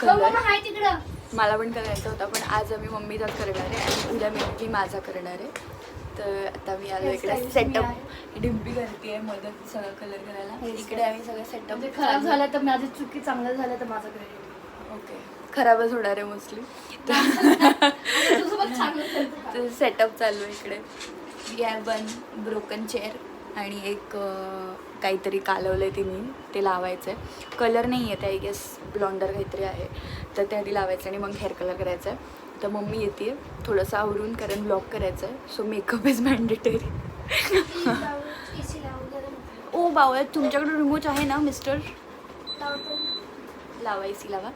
Colour तिकडं. मला पण करायचा होता पण आज आम्ही मम्मीचाच करणार आहे आणि उद्या मी मी माझा करणार आहे. तर आता मी आलो इकडे सेटअप डिंपी करते मदत सगळं कलर करायला. इकडे आम्ही सगळं सेटअप म्हणजे खराब झालं तर माझी चुकी चांगलं झालं तर माझं क्रेडिट ओके खराबच होणार आहे मोस्टली तर सेटअप चालू आहे इकडे. We have one broken chair आणि एक काहीतरी कालवलं आहे तिने ते लावायचं आहे कलर नाही आहे ते आय गेस ब्लॉन्डर काहीतरी आहे. तर ते आधी लावायचं आणि मग हेअर कलर करायचं आहे तर मम्मी येते थोडंसं आवरून कारण ब्लॉक करायचं आहे सो मेकअप इज मॅन्डेटरी ओ बावळ तुमच्याकडे रिमोट आहे ना मिस्टर लावा एसी लावा.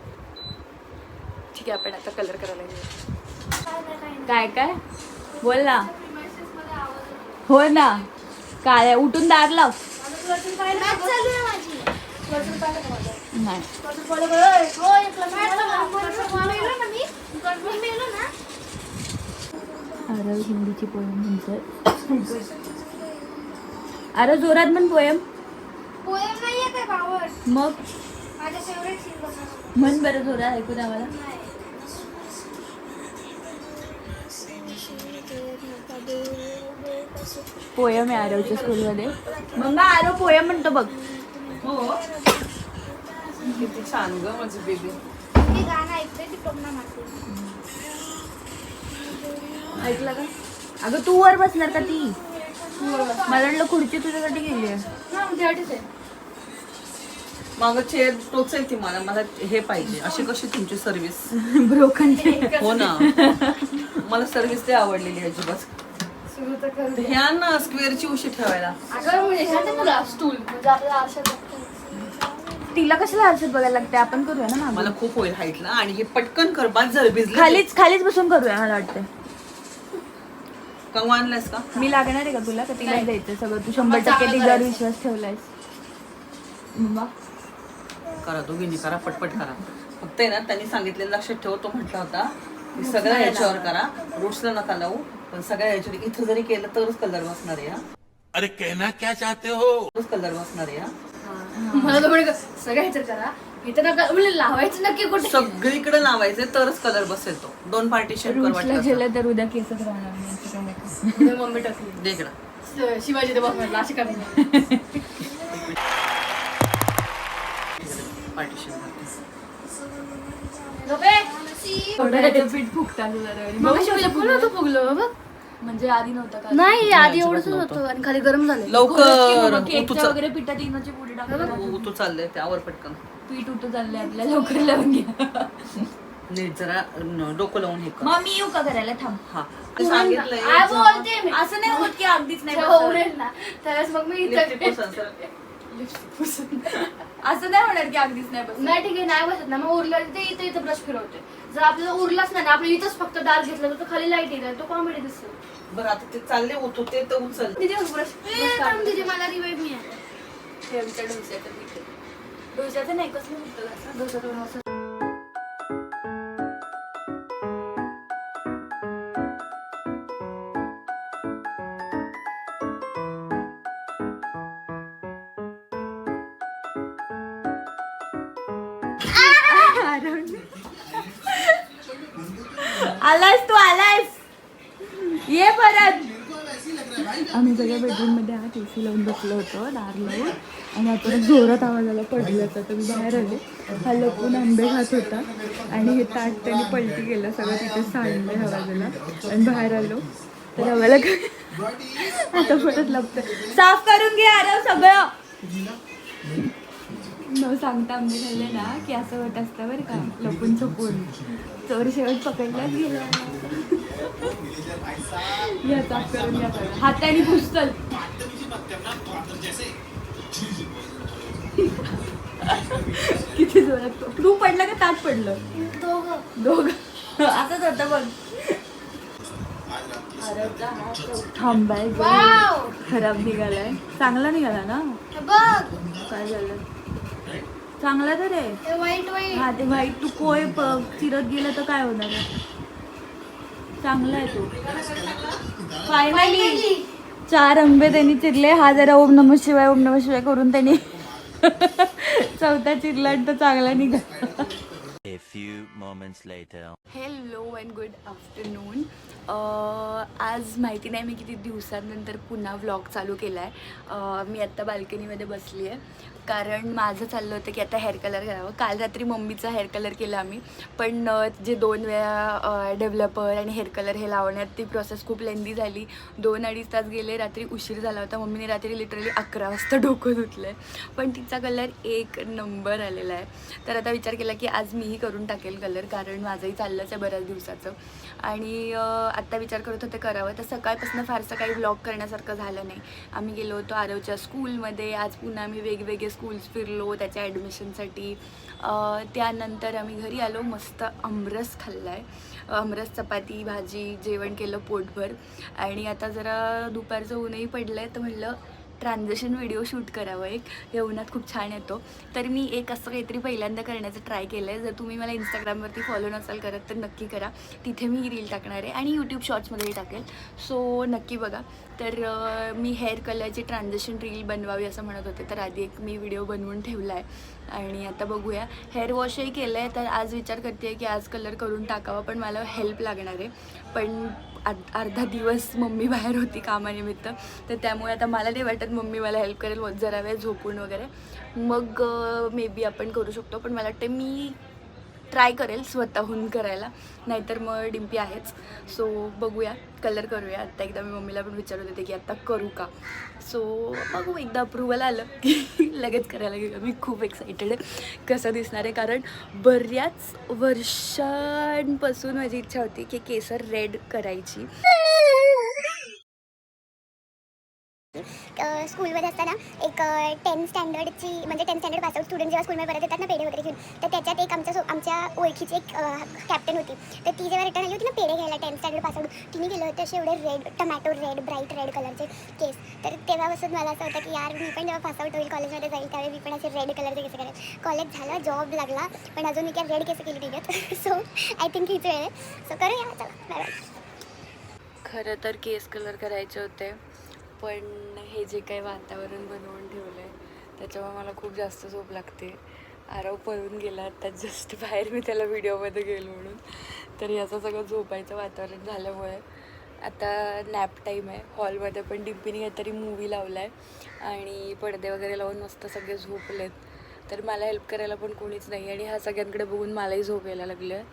ठीक आहे आपण आता कलर करायला घेऊ काय काय? बोल ना. हो ना. काय उठून दार लाव. नाही. अरे हिंदीची पोयम म्हणतोय अरे जोरात म्हण पोयम पोएम नाहीये काय मग? माझ्या फेवरेट म्हण बरं जोरात ऐकू द्या मला पोयम आहे आरवच्या स्कूलमध्ये. मग आरव पोयम म्हणतो बघ. हो. किती छान ग माझी बेबी ते गाणं ऐकते ती टोमणा मारते ऐकलं का? अगं तू वर बसणार का ती? मला वाटलं खुर्ची तुझ्यासाठी गेली आहे. माग चेअर टोचेल ती मला मला हे पाहिजे. अशी कशी तुमची सर्व्हिस ब्रोकन हो ना. मला सर्व्हिस ते आवडलेली आहे अजिबात. करू दे. ह्या ना स्क्वेअरची उशी ठेवायला. अगं म्हणजे तुला स्टूल म्हणजे आपल्याला आरशात तिला कशाला आरशात बघायला लागते आपण करूया ना. मला खूप होईल हाईटला आणि हे पटकन कर बाद भिजलं खालीच खालीच बसून करूया मला वाटतं कंगवा आणलास का? मी लागणार आहे का तुला? का तिला नाही. द्यायचं सगळं? तू शंभर टक्के तिच्यावर. विश्वास ठेवलायस. मग करा दोघींनी करा पटपट करा. फक्त आहे ना त्यांनी सांगितलेलं लक्षात ठेव तो म्हटला होता. की सगळ्या ह्याच्यावर करा. रूट्सला नका लावू. पण सगळ्या ह्याच्यावर इथं जरी केलं तरच कलर बसणार आहे हा. अरे कहना क्या चाहते हो? तरच कलर बसणार आहे हा. मला तर म्हणजे सगळ्या ह्याच्यात करा. इथं नका म्हणजे लावायचं नक्की कुठे? सगळीकडे लावायचे तरच कलर बसेल तो दोन पार्टिशन कर रूट्सला वाटलं गेलं तर. उद्या केसच राहणार नाही असं काय नाही. उद्या मम्मी टाकली. दे इकडं. स- शिवाजी ते अशी पार्टिशन करते. थोडं पीठ फुगता फुगलं. बघ. म्हणजे आधी नव्हता का? नाही आधी एवढंच. होतं आणि खाली गरम झालं लवकर. केकच्या उतू वगैरे पिठात इनोची पुढे टाकलं उतू चाललंय त्यावर पटकन. पीठ उतू चाललंय आपल्या लवकर लावून घ्या. नीट जरा डोकं लावून हे मग मी येऊ का करायला थांब. हा. ते सांगितलंय असं नाही होत की अगदीच नाही त्यावेळेस मग मी इथं पुसून सर. असं नाही होणार की अगदीच नाही बसत. नाही ठीक आहे नाही बसत ना. मग उरला ते इथं इथं ब्रश फिरवते. जर आपल्याला उरलाच नाही ना आपल्या इथंच फक्त डार्क घेतलं तर तो खाली लाइट येईल तो कॉमेडी दिसतो बरं आता ते चालले उतू ते तर उचल. तिथे ब्रश तिथे मला रिवाईव्ह मिळाला हे आमच्या डोस्याचं पीठ आहे. डोस्याचं नाही कसलं होतं असं डोक्यातून आलास तू आलास. ये परत. आम्ही सगळ्या बेडरूममध्ये मध्ये ए सी लावून बसलो होतो दार लावून. आणि आता जोरात आवाज आला पडल्याचा तर. मी बाहेर आले. हा लपून आंबे खात होता. आणि हे ताट त्याने पलटी केलं सगळं तिथे सांडलं आवाजाला आणि बाहेर आलो. तर आम्हाला आता परत लपत साफ करून घे अरे सगळं. न सांगता आंबे खाल्ले ना की असं होत असतं बरं का लपून छपून. चोर शेवट पकडलाच गेला. या साफ करून या सगळं. हाताने पुसतल. किती जोरात तू. पडला का ताट पडलं? दोघं. असंच होतं बघ. थांबाय खराब निघालाय. चांगला निघाला ना? बघ. काय झालं? चांगला तर आहे. हे वाईट वाईट. हा ते वाईट. तू कोय प- चिरत गेलं तर काय होणार आहे? चांगला आहे तो. फायनली चार आंबे त्यांनी चिरले. हा जरा ओम नम शिवाय ओम नम शिवाय करून त्यांनी चौथा चिरला आणि तो चांगला निघाला. A few moments later. Hello and good afternoon आज माहिती नाही मी किती दिवसांनंतर पुन्हा व्लॉग चालू केला आहे uh, मी आत्ता बाल्कनीमध्ये बसली आहे कारण माझं चाललं होतं की आता हेअर कलर करावं. काल रात्री मम्मीचा हेअर कलर केला आम्ही. पण uh, जे दोन वेळा uh, डेव्हलपर आणि हेअर कलर हे लावण्यात ती प्रोसेस खूप लेंदी झाली. दोन अडीच तास गेले रात्री उशीर झाला होता. मम्मीने रात्री लिटरली अकरा वाजता डोकं धुतलं आहे पण तिचा कलर एक नंबर आलेला आहे. तर आता विचार केला की आज मीही करून टाकेल कलर कारण माझंही चाललंच आहे बऱ्याच दिवसाचं. आणि आत्ता विचार करत होते करावं. तर सकाळपासून फारसं काही ब्लॉग करण्यासारखं झालं नाही. आम्ही गेलो होतो आरवच्या स्कूलमध्ये आज पुन्हा आम्ही वेगवेगळे स्कूल्स फिरलो त्याच्या ॲडमिशनसाठी त्यानंतर आम्ही घरी आलो. मस्त अमरस खाल्ला आहे अमरस चपाती भाजी जेवण केलं पोटभर. आणि आता जरा दुपारचं ऊनही पडलं आहे तर म्हणलं ट्रान्झेशन व्हिडिओ शूट करावं एक. हे उन्हात खूप छान येतो. तर मी एक असं काहीतरी पहिल्यांदा करण्याचं ट्राय केलं आहे जर तुम्ही मला इंस्टाग्रामवरती फॉलो नसाल करत तर नक्की करा. तिथे मी रील टाकणार आहे आणि यूट्यूब शॉर्ट्समध्येही टाकेल. सो नक्की बघा. तर मी हेअर कलरची ट्रान्झेशन रील बनवावी असं म्हणत होते. तर आधी एक मी व्हिडिओ बनवून ठेवला आहे आणि आता बघूया. हेअर वॉशही केलं आहे तर आज विचार करते आहे की आज कलर करून टाकावा पण मला हेल्प लागणार आहे. पण अर्ध- अर्धा दिवस मम्मी बाहेर होती कामानिमित्त. तर त्यामुळे आता मला नाही वाटत मम्मी मला हेल्प करेल जरा वेळ झोपून वगैरे. मग मे बी आपण करू शकतो. पण मला वाटतं मी ट्राय करेल स्वतःहून करायला. नाहीतर मग डिम्पी आहेच. सो बघूया. कलर करूया. आत्ता एकदा मी मम्मीला पण विचारत होते की आत्ता करू का? सो बघू एकदा अप्रुव्हल आलं. की लगेच करायला गेलं. मी खूप एक्सायटेड आहे. कसं दिसणार आहे? कारण बऱ्याच वर्षांपासून माझी इच्छा होती की केसर रेड करायची. स्कूलमध्ये असताना एक टेन स्टँडर्डची म्हणजे टेन स्टँडर्ड पासआउट स्टुडंट जेव्हा स्कूलमध्ये परत येतात ना पेढे वगैरे घेऊन तर त्याच्यात एक आमच्या सो आमच्या ओळखीची एक कॅप्टन होती. तर ती जेव्हा रिटर्न आली होती ना पेढे घ्यायला टेन स्टँडर्ड पासआउट तिने गेले होते असे एवढे red tomato red bright red कलरचे केस तर तेव्हापासून मला असं होतं की यार मी पण जेव्हा पासआउट होईल कॉलेजमध्ये जाईल त्यावेळी मी पण असे रेड कलरचे केस करेल कॉलेज झालं जॉब लागला पण अजून मी काय रेड केस केली नाही सो आय थिंक हीच वेळ आहे. सो करूया चला बाय खरं तर केस कलर करायचे होते. पण हे जे काही वातावरण बनवून ठेवलं आहे त्याच्यामुळे मला खूप जास्त झोप लागते. आरव पळून गेला आता जस्ट बाहेर मी त्याला व्हिडिओमध्ये गेलो म्हणून. तर याचं सगळं झोपायचं वातावरण झाल्यामुळे. आता नॅप टाईम आहे. हॉलमध्ये पण डिम्पीने काहीतरी मूवी लावला आहे आणि पडदे वगैरे लावून मस्त सगळे झोपलेत. तर मला हेल्प करायला पण कोणीच नाही आणि हा सगळ्यांकडे बघून मलाही झोप यायला लागलं आहे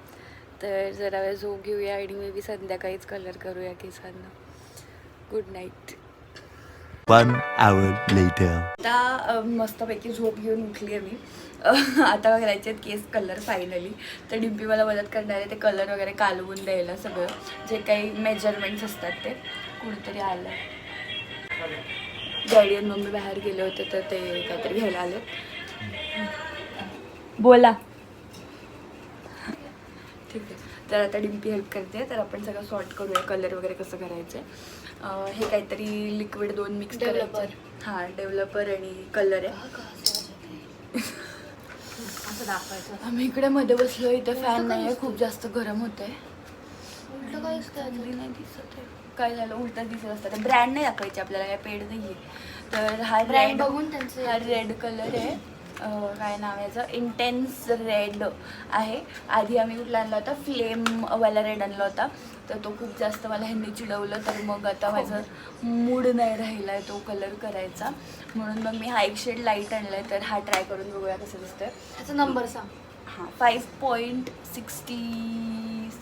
तर जरा वेळ झोप घेऊया आणि मे बी संध्याकाळीच कलर करूया केसांना. Good night One hour later. आता मस्तपैकी झोप घेऊन उठली आहे मी. आता करायचे आहेत केस कलर फायनली तर डिम्पी मला मदत करणार आहे ते कलर वगैरे कालवून द्यायला सगळं. जे काही मेजरमेंट्स असतात ते. कुठेतरी आलं. डॅडी आणि मम्मी बाहेर गेले होते तर ते काहीतरी घ्यायला आले बोला. ठीक आहे. तर आता डिम्पी हेल्प करते. तर आपण सगळं सॉर्ट करूया कलर वगैरे कसं करायचं आहे हे काहीतरी लिक्विड दोन मिक्स. करायचं. हां डेव्हलपर आणि कलर आहे. असं दाखवायचं. आम्ही इकडे मध्ये बसलो इथे फॅन नाही आहे खूप जास्त गरम होत आहे उलटं काय दिसतंय नाही दिसत आहे. काय झालं? उलट दिसत असतं. ब्रँड नाही दाखवायची आपल्याला काय पेड नाही तर हा ब्रँड बघून त्यांचे हा रेड कलर आहे. काय नाव आहे याचं? इंटेन्स रेड आहे. आधी आम्ही कुठला आणला होता? फ्लेमवाला रेड आणला होता. तर तो खूप जास्त मला ह्यांनी चिडवलं. तर मग आता माझं मूड नाही राहिला आहे तो कलर करायचा. म्हणून मग मी हा एक शेड लाइट आणला आहे तर हा ट्राय करून बघूया कसं दिसतंय. त्याचा नंबर सांग. हां फाईव्ह पॉईंट सिक्स्टी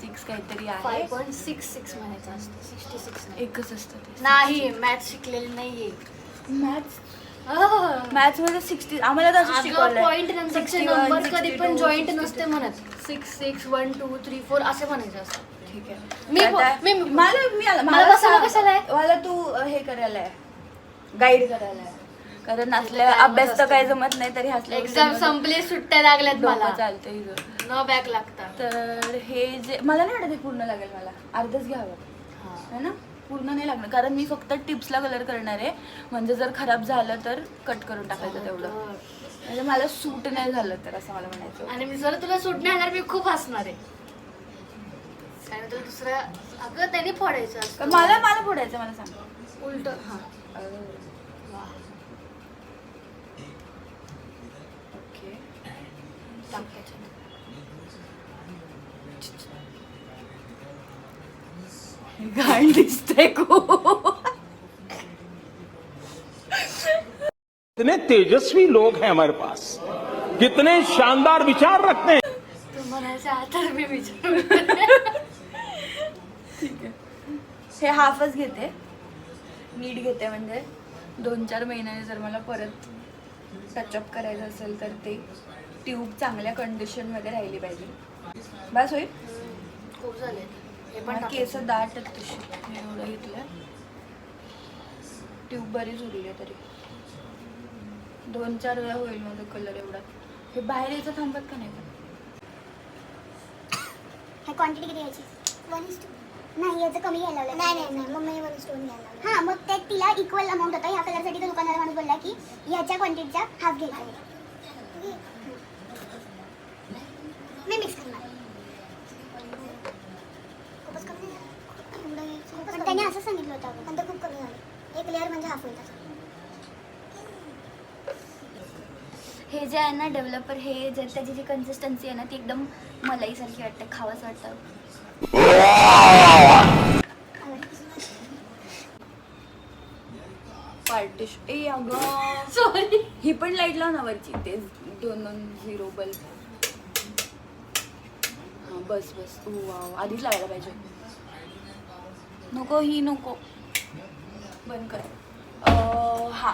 सिक्स काहीतरी आहे. पॉईंट सिक्स सिक्स म्हणायचं असतं. सिक्स्टी सिक्स नाही. एकच असतं नाही मॅथ शिकलेली नाहीये. मॅथ्स मॅथ्समध्ये सिक्स्टी आम्हाला तर असं. पॉईंट नंतरचे 61, नंबर कधी 62, पण जॉईंट 62. नसते म्हणत six six one two three four असे म्हणायचे असतं ठीक आहे मी- मला मी मला सांग. कशाला आहे? मला तू हे करायला आहे गाईड करायला आहे कारण असल्या अभ्यास तर. काही जमत नाही तरी हसल्या एक्झाम संपली सुट्ट्या लागल्यात मला चालतं. न बॅक लागता तर हे जे मला नाही वाटत हे पूर्ण लागेल मला अर्धच घ्यावं है ना पूर्ण नाही लागणार. कारण मी फक्त टिप्सला कलर करणार आहे. म्हणजे जर खराब झालं तर कट करून टाकायचं तेवढं. म्हणजे मला सूट नाही झालं तर असं मला म्हणायचं आणि मी जर तुला सूट नाही मी खूप हसणार आहे. कारण तुला दुसरा अगं त्याने फोडायचं असतं. मला मला फोडायचं मला सांग. उलट हा. ओके. टाक त्याच्यात. घाण दिसते खूप कितने तेजस्वी लोग हैं हमारे पास। कितने शानदार विचार रखते हैं। मी विचार हे। हाफच घेते. नीट घेते म्हणजे. दोन चार महिन्याने जर मला परत टचअप करायचं असेल तर ते ट्यूब चांगल्या कंडिशनमध्ये राहिली पाहिजे. बस होईल? खूप झाले. हे पण. केस दाट आहेत तशी घेतलं ट्यूब बरीच उरली आहे तरी. दोन चार वेळा होईल माझा कलर एवढा. हे बाहेर यायचं थांबत का नाही पण? हे क्वांटिटी किती घ्यायची वन इज टू नाही याचं कमी घ्यायला लावलं नाही नाही नाही. मग मी वन टू घ्यायला हां मग ते तिला इक्वल अमाऊंट होता. ह्या कलरसाठी तो दुकानवाला माणूस बोलला की ह्याच्या क्वांटिटीचा हाफ घ्यायचा आहे. मी मिक्स करणार खूपच कमी झालं. एवढं घ्यायचं. पण त्याने असं सांगितलं होतं अगं. पण ते खूप कमी झालं एक लेअर म्हणजे हाफ होईल त्याचा हे जे आहे ना डेव्हलपर हे जे त्याची जी कन्सिस्टन्सी आहे ना ती एकदम मलाईसारखी वाटते खावंच वाटतं. पार्टिश ए अगं. सॉरी ही पण लाइट लाव ना वरची. ते दोन दोन झिरो बल्ब हां बस बस. ओ वाव आधीच लावायला पाहिजे. नको ही नको. बंद कर. हा.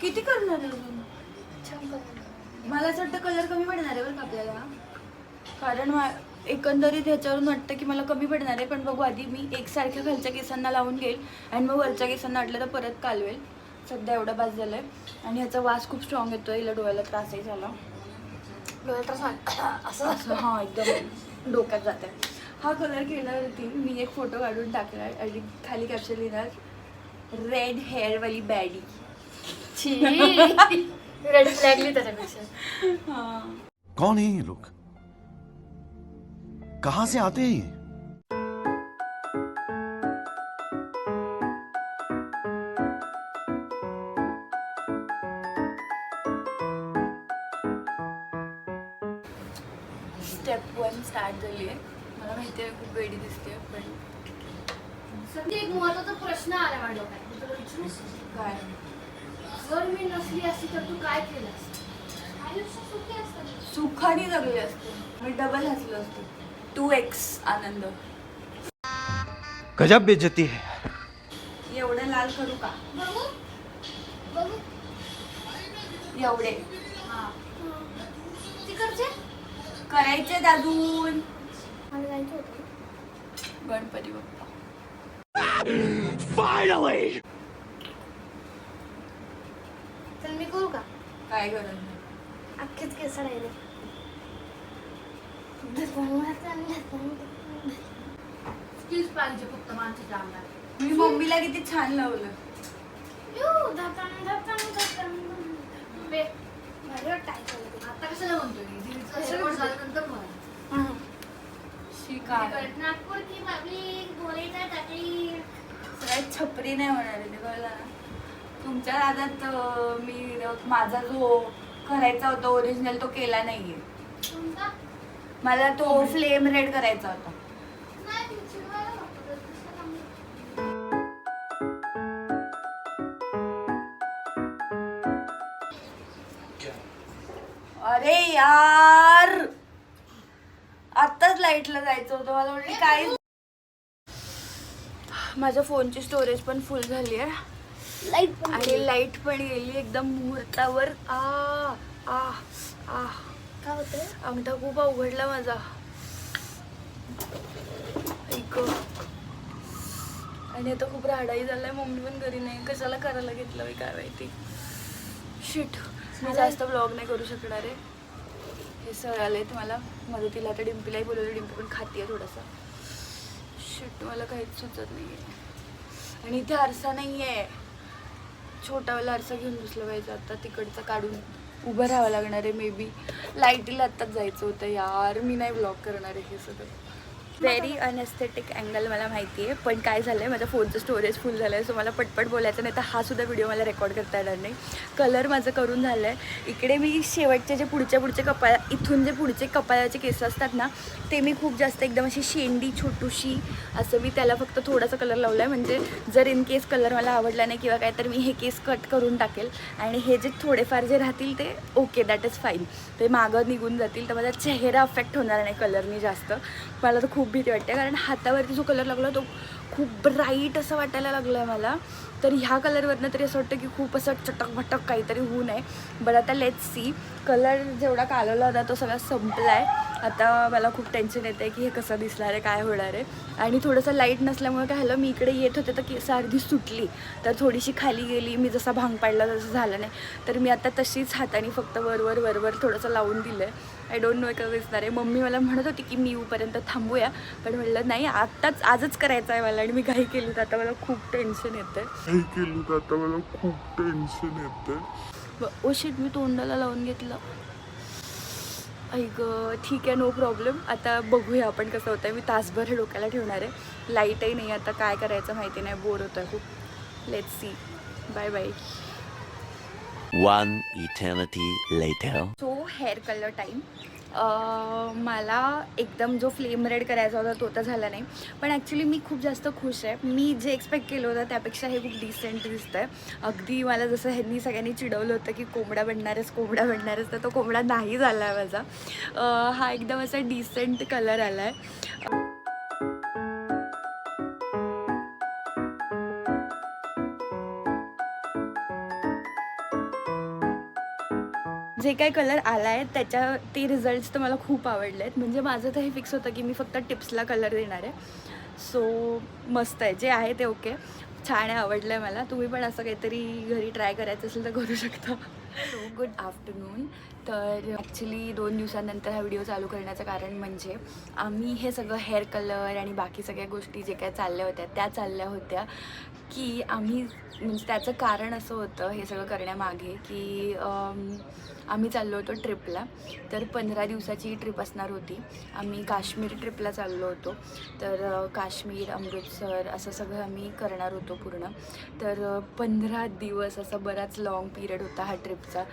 किती करणार अजून? मला असं वाटतं कलर कमी पडणार आहे बरं का आपल्याला. कारण एकंदरीत ह्याच्यावरून वाटतं की मला कमी पडणार आहे पण बघू आधी मी एकसारख्या खालच्या केसांना लावून घेईल आणि मग वरच्या केसांना वाटलं तर परत कालवेल. सध्या एवढा बास झालं आहे आणि ह्याचा वास खूप स्ट्रॉंग येतो हिला डोळ्याला त्रासही झाला. तर सांग असं असं हां एकदम. डोक्यात जात आहे हा कलर केल्यावरती मी एक फोटो काढून टाकला आणि खाली कॅप्शन लिहिणार रेड हेअरवाली बॅडी छी रेड फ्लॅगली त्याच्यापेक्षा हां कौन है ये लोग? कहां से आते हैं ये? स्टेप वन स्टार्ट झाली आहे मला माहिती आहे खूप वेडी दिसते पण सध्या एक महत्त्वाचा प्रश्न आला माझ्या काय? जर मी नसली असती तर तू काय केलं असतं? आयुष्य सुखी असतं सुखाने जगले असते. मी डबल हसलो असते. टू एक्स आनंद. गजब बेइज्जती है। एवढं लाल करू का? बघू. बघू. एवढे. हा. तिकडचे? करायचे होतं. गणपती बाप्पा. तर करू का? काय गरज नाही. अख्खेच केस राहिले स्किल्स पाहिजे फक्त अंगात मी मम्मीला किती छान लावलं. बे. आता कशाला म्हणतोय? मी? दिदीचं शेवट झाल्यानंतर म्हण. शिकार नागपूर की पब्लिक गोरेचा टाकली सगळ्यात छपरी नाही होणार आहे ते कळलं ना तुमच्या दादात अं, मी माझा जो करायचा होता ओरिजिनल तो केला नाहीये. मला तो फ्लेम रेड करायचा होता. नाही ती चिडवायला नको, तर दुसरं काम नाही. अरे यार! आत्ताच लाईटला जायचं होतं मला म्हणजे काय माझ्या फोनची स्टोरेज पण फुल झाली आहे लाइट आणि लाइट पण गेली एकदम मुहूर्तावर. आ आ आ. काय होतं अंगठा खूप अवघडला माझा. ऐक. आणि आता खूप राडाही झालाय मम्मी पण घरी नाही. कशाला करायला घेतलं मी काय माहिती? शिट मी जास्त ब्लॉग नाही करू शकणार आहे. हे सळ आले मला मदतीला आता डिम्पीलाही बोलवलं डिम्पी पण खाती आहे थोडंसं. शिट मला काहीच सुचत नाही आहे आणि इथे आरसा नाही आहे छोटावाला आरसा घेऊन बसलं पाहिजे आता तिकडचं काढून उभं राहावं लागणार आहे मे बी लाईटीला आत्ताच जायचं होतं यार मी नाही ब्लॉक करणार आहे हे सगळं. व्हेरी अनएस्थेटिक अँगल मला माहिती आहे. पण काय झालं आहे माझ्या फोनचं स्टोरेज फुल झालं आहे सो मला पटपट बोलायचं नाही तर हा सुद्धा व्हिडिओ मला रेकॉर्ड करता येणार नाही. कलर माझं करून झालं आहे इकडे मी शेवटचे जे पुढच्या पुढचे कपाळ इथून जे पुढचे कपाळाचे केस असतात ना ते मी खूप जास्त एकदम अशी शेंडी छोटूशी असं मी त्याला फक्त थोडासा कलर लावला आहे म्हणजे जर इन केस कलर मला आवडला नाही किंवा काय तर मी हे केस कट करून टाकेल आणि हे जे थोडेफार जे राहतील ते ओके दॅट इज फाईन ते मागं निघून जातील तर माझा चेहरा अफेक्ट होणार नाही कलरनी जास्त. मला तर खूप भीती वाटते कारण हातावरती जो कलर लागला तो खूप ब्राईट असं वाटायला लागलं आहे मला. तर ह्या कलरवरनं तरी असं वाटतं की खूप असं चटक भटक काहीतरी होऊ नये. बट आता लेट सी कलर जेवढा कालवला होता तो सगळा संपला आहे आता मला खूप टेन्शन येतं आहे की हे कसं दिसणार आहे काय होणार आहे. आणि थोडंसं लाइट नसल्यामुळे काय झालं मी इकडे येत होते तर केस अर्धी सुटली. तर थोडीशी खाली गेली मी जसा भांग पाडला तसं झालं नाही. तर मी आता तशीच हाताने फक्त वरवर वरवर थोडंसं लावून दिलं आहे आय डोंट नो कसं दिसणार आहे. मम्मी मला म्हणत होती की मी येऊपर्यंत थांबूया. पण म्हणलं नाही आत्ताच आजच करायचं आहे मला. आणि मी घाई केली तर आता मला खूप टेन्शन येतं काही केलं तर आता मला खूप टेन्शन येतं ओ शिट मी तोंडाला लावून घेतलं. ऐक ठीक आहे नो प्रॉब्लेम आता बघूया आपण कसं होतं आहे मी तासभर हे डोक्याला ठेवणार आहे. लाईटही नाही आता. काय करायचं माहिती नाही. बोर होतं खूप. Let see bye bye One eternity later. So hair colour time मला एकदम जो फ्लेम रेड करायचा होता तो तर झाला नाही. पण ॲक्च्युली मी खूप जास्त खुश आहे. मी जे एक्सपेक्ट केलं होतं त्यापेक्षा हे खूप डिसेंट दिसतं आहे अगदी मला जसं ह्यांनी सगळ्यांनी चिडवलं होतं की कोंबडा बनणारच कोंबडा बनणारच तर तो कोंबडा नाही झाला आहे माझा हा एकदम असा डिसेंट कलर आला आहे जे काही कलर आला आहे त्याच्या ते रिझल्ट्स तर मला खूप आवडले आहेत म्हणजे माझं तर हे फिक्स होतं की मी फक्त टिप्सला कलर देणार आहे. सो मस्त आहे. जे आहे ते ओके छान आहे आवडलं आहे मला. तुम्ही पण असं काहीतरी घरी ट्राय करायचं असेल तर करू शकता. सो गुड आफ्टरनून तर ॲक्च्युली दोन दिवसानंतर हा व्हिडिओ चालू करण्याचं कारण म्हणजे आम्ही हे सगळं हेअर कलर आणि बाकी सगळ्या गोष्टी जे काय चालल्या होत्या त्या चालल्या होत्या की आम्ही म्हणजे त्याचं कारण असं होतं हे सगळं करण्यामागे की आम्ही चाललो होतो ट्रिपला तर पंधरा दिवसाची ट्रिप असणार होती. आम्ही काश्मीर ट्रिपला चाललो होतो. तर काश्मीर अमृतसर असं सगळं आम्ही करणार होतो पूर्ण. तर पंधरा दिवस असा बराच लाँग पिरियड होता हा ट्रिपचा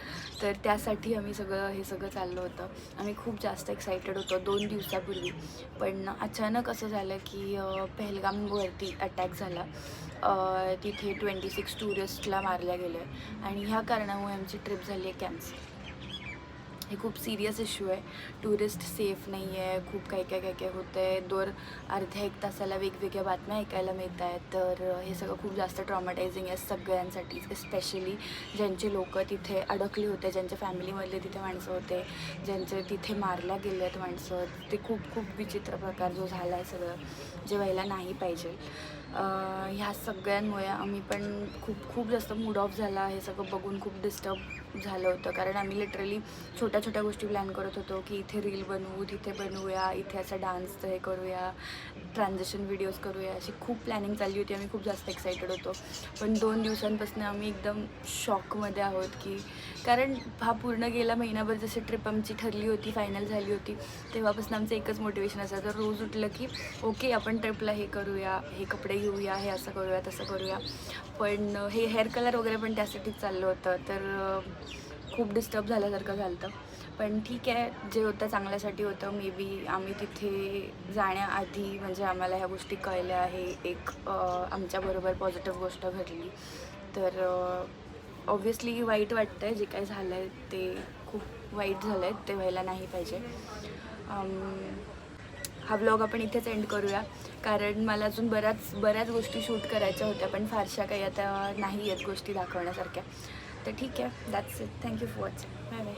तर त्यासाठी आम्ही सगळं सगळं हे सगळं चाललं होतं. आम्ही खूप जास्त एक्सायटेड होतो दोन दिवसापूर्वी. पण अचानक असं झालं की पहलगामवरती अटॅक झाला. तिथे ट्वेंटी सिक्स टुरिस्टला मारल्या गेले आणि ह्या कारणामुळे आमची ट्रिप झाली आहे कॅन्सल हे खूप सिरियस इश्यू आहे टुरिस्ट सेफ नाही आहे खूप काही काय काय काय होतं आहे दर अर्ध्या एक तासाला वेगवेगळ्या बातम्या ऐकायला मिळत आहेत तर हे सगळं खूप जास्त ट्रॉमॅटायझिंग आहे सगळ्यांसाठी स्पेशली ज्यांचे लोक तिथे अडकली होते ज्यांच्या फॅमिलीमधले तिथे माणसं होते ज्यांचे तिथे मारल्या गेले आहेत माणसं ते खूप खूप विचित्र प्रकार जो झाला आहे सगळं जे व्हायला नाही पाहिजे. ह्या सगळ्यांमुळे आम्ही पण खूप खूप जास्त मूड ऑफ झाला हे सगळं बघून खूप डिस्टर्ब झालं होतं. कारण आम्ही लिटरली छोट्या छोट्या गोष्टी प्लॅन करत होतो की इथे रील बनवू तिथे बनवूया इथे असं डान्सचं हे करूया ट्रान्झॅक्शन व्हिडिओज करूया. अशी खूप प्लॅनिंग चालली होती. आम्ही खूप जास्त एक्सायटेड होतो. पण दोन दिवसांपासून आम्ही एकदम शॉकमध्ये आहोत की कारण हा पूर्ण गेला महिनाभर जशी ट्रिप आमची ठरली होती फायनल झाली होती तेव्हापासून आमचं एकच मोटिवेशन असायचं रोज उठलं की ओके आपण ट्रिपला हे करूया हे कपडे घेऊया हे असं करूया तसं करूया. पण हे हेअर कलर वगैरे पण त्यासाठीच चाललं होतं. तर खूप डिस्टर्ब झाल्यासारखं झालं होतं पण ठीक आहे जे होतं चांगल्यासाठी होतं. मे बी आम्ही तिथे जाण्याआधी म्हणजे आम्हाला ह्या गोष्टी कळल्या आहे. एक आमच्याबरोबर पॉझिटिव्ह गोष्ट घडली. तर ऑब्व्हियसली वाईट वाटतं आहे जे काय झालं आहे ते खूप वाईट झालं आहे ते व्हायला नाही पाहिजे. हा ब्लॉग आपण इथेच एंड करूया. कारण मला अजून बऱ्याच बऱ्याच गोष्टी शूट करायच्या होत्या. पण फारशा काही आता नाही आहेत गोष्टी दाखवण्यासारख्या. तर ठीक आहे. That's it thank you for watching bye bye